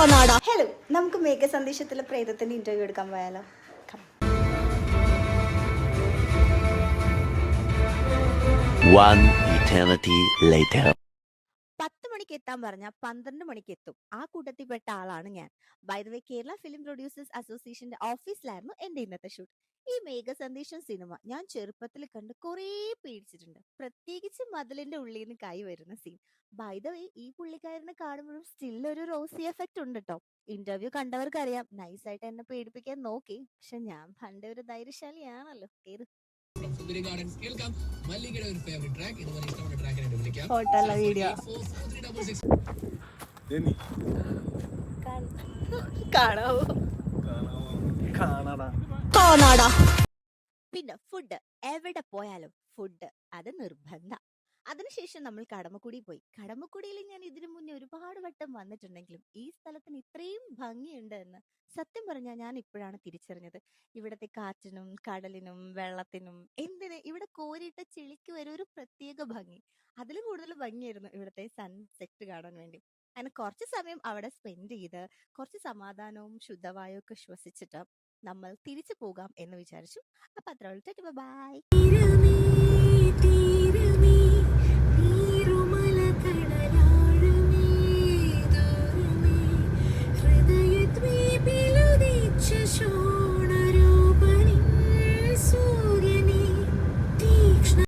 പോന്നാടാ hello നമുക്ക് മേഘ സന്ദേശത്തിലെ പ്രേതത്തിന്റെ interview എടുക്കാൻ പോയാലോ. One eternity later. മണിക്ക് എത്താൻ പറഞ്ഞ പന്ത്രണ്ട് മണിക്ക് എത്തും ആ കൂട്ടത്തിൽപ്പെട്ട ആളാണ് ഞാൻ. By the way Kerala film producers അസോസിയേഷന്റെ ഓഫീസിലായിരുന്നു എന്റെ ഇന്നത്തെ ഷൂട്ട്. ഈ മേഘസന്ദേശം സിനിമ ഞാൻ ചെറുപ്പത്തിൽ കണ്ട് കുറേ പേടിച്ചിട്ടുണ്ട്. പ്രത്യേകിച്ച് മതിലിന്റെ ഉള്ളിൽ നിന്ന് കൈ വരുന്ന സീൻ ബൈ ദ വേ ഈ പുള്ളിക്കാരനെ കാണുമ്പോഴും സ്റ്റിൽ ഒരു റോസി എഫക്റ്റ് ഉണ്ട് കേട്ടോ ഇന്റർവ്യൂ കണ്ടവർക്കറിയാം നൈസായിട്ട് എന്നെ പേടിപ്പിക്കാൻ നോക്കി. പക്ഷെ ഞാൻ പണ്ട് ഒരു ധൈര്യശാലിയാണല്ലോ. ഗാർഡൻസ് കേൾക്കാം. മല്ലികയുടെ ഒരു ഫേവറേറ്റ് ട്രാക്ക് ഇതുപോലെ ഇഷ്ടമുള്ള ട്രാക്കിനായിട്ട് വിളിക്കാം. കാണാവോ? കാണാടാ. പിന്നെ ഫുഡ് എവിടെ പോയാലും ഫുഡ് അത് നിർബന്ധ. അതിനുശേഷം നമ്മൾ കടമക്കുടി പോയി. കടമക്കുടിയിൽ ഞാൻ ഇതിനു മുന്നേ ഒരുപാട് വട്ടം വന്നിട്ടുണ്ടെങ്കിലും ഈ സ്ഥലത്തിന് ഇത്രയും ഭംഗിയുണ്ട് എന്ന് സത്യം പറഞ്ഞാൽ ഞാൻ ഇപ്പോഴാണ് തിരിച്ചറിഞ്ഞത്. ഇവിടത്തെ കാറ്റിനും കടലിനും വെള്ളത്തിനും എന്തിന് ഇവിടെ കോരിയിട്ട ചെളിക്ക് വരെ ഒരു പ്രത്യേക ഭംഗി. അതിലും കൂടുതൽ ഭംഗിയായിരുന്നു ഇവിടുത്തെ സൺസെറ്റ് കാണാൻ വേണ്ടി. അങ്ങനെ കുറച്ച് സമയം അവിടെ സ്പെൻഡ് ചെയ്ത് കുറച്ച് സമാധാനവും ശുദ്ധവായുവും ഒക്കെ ശ്വസിച്ചിട്ട് നമ്മൾ തിരിച്ചു പോകാം എന്ന് വിചാരിച്ചു. അപ്പൊ അത്ര ബൈ